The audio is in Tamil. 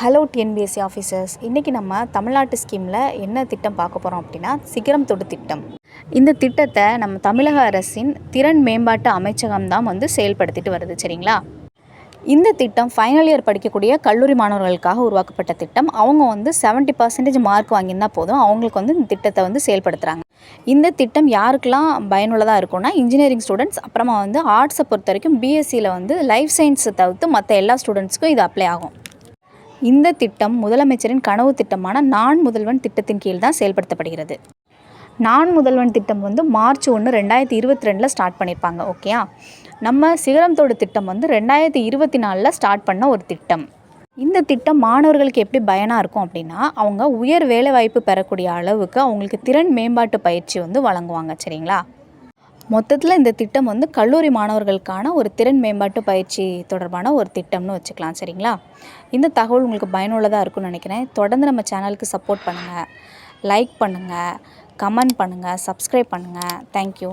ஹலோ டிஎன்பிஎஸ்சி ஆஃபீஸர்ஸ் இன்றைக்கி நம்ம தமிழ்நாட்டு ஸ்கீமில் என்ன திட்டம் பார்க்க போகிறோம் அப்படின்னா சிகரம் தொடு திட்டம். இந்த திட்டத்தை நம்ம தமிழக அரசின் திறன் மேம்பாட்டு அமைச்சகம் தான் வந்து செயல்படுத்திட்டு வருது சரிங்களா? இந்த திட்டம் ஃபைனல் இயர் படிக்கக்கூடிய கல்லூரி மாணவர்களுக்காக உருவாக்கப்பட்ட திட்டம். அவங்க வந்து 70% பர்சன்டேஜ் மார்க் வாங்கியிருந்தால் போதும் அவங்களுக்கு வந்து இந்த திட்டத்தை வந்து செயல்படுத்துகிறாங்க இந்த திட்டம் யாருக்கெல்லாம் பயனுள்ளதாக இருக்கும்னா இன்ஜினியரிங் ஸ்டூடெண்ட்ஸ் அப்புறமா வந்து ஆர்ட்ஸை பொறுத்த வரைக்கும் பிஎஸ்சியில் வந்து லைஃப் சயின்ஸை தவிர்த்து மற்ற எல்லா ஸ்டூடெண்ட்ஸ்க்கும் இது அப்ளை ஆகும். இந்த திட்டம் முதலமைச்சரின் கனவு திட்டமான நான் முதல்வன் திட்டத்தின் கீழ் தான் செயல்படுத்தப்படுகிறது. நான் முதல்வன் திட்டம் வந்து மார்ச் ஒன்று ரெண்டாயிரத்தி இருபத்தி ரெண்டில் ஸ்டார்ட் பண்ணியிருப்பாங்க ஓகேயா நம்ம சிகரம் திட்டம் வந்து ரெண்டாயிரத்தி இருபத்தி நாலில் ஸ்டார்ட் பண்ண ஒரு திட்டம். இந்த திட்டம் மாணவர்களுக்கு எப்படி பயனாக இருக்கும் அப்படின்னா அவங்க உயர் வேலைவாய்ப்பு பெறக்கூடிய அளவுக்கு அவங்களுக்கு திறன் மேம்பாட்டு பயிற்சி வந்து வழங்குவாங்க சரிங்களா? மொத்தத்தில் இந்த திட்டம் வந்து கல்லூரி மாணவர்களுக்கான ஒரு திறன் மேம்பாட்டு பயிற்சி தொடர்பான ஒரு திட்டம்னு வச்சுக்கலாம் சரிங்களா? இந்த தகவல் உங்களுக்கு பயனுள்ளதாக இருக்கும்னு நினைக்கிறேன். தொடர்ந்து நம்ம சேனலுக்கு சப்போர்ட் பண்ணுங்கள் லைக் பண்ணுங்கள் கமெண்ட் பண்ணுங்கள் சப்ஸ்கிரைப் பண்ணுங்கள் தேங்க்யூ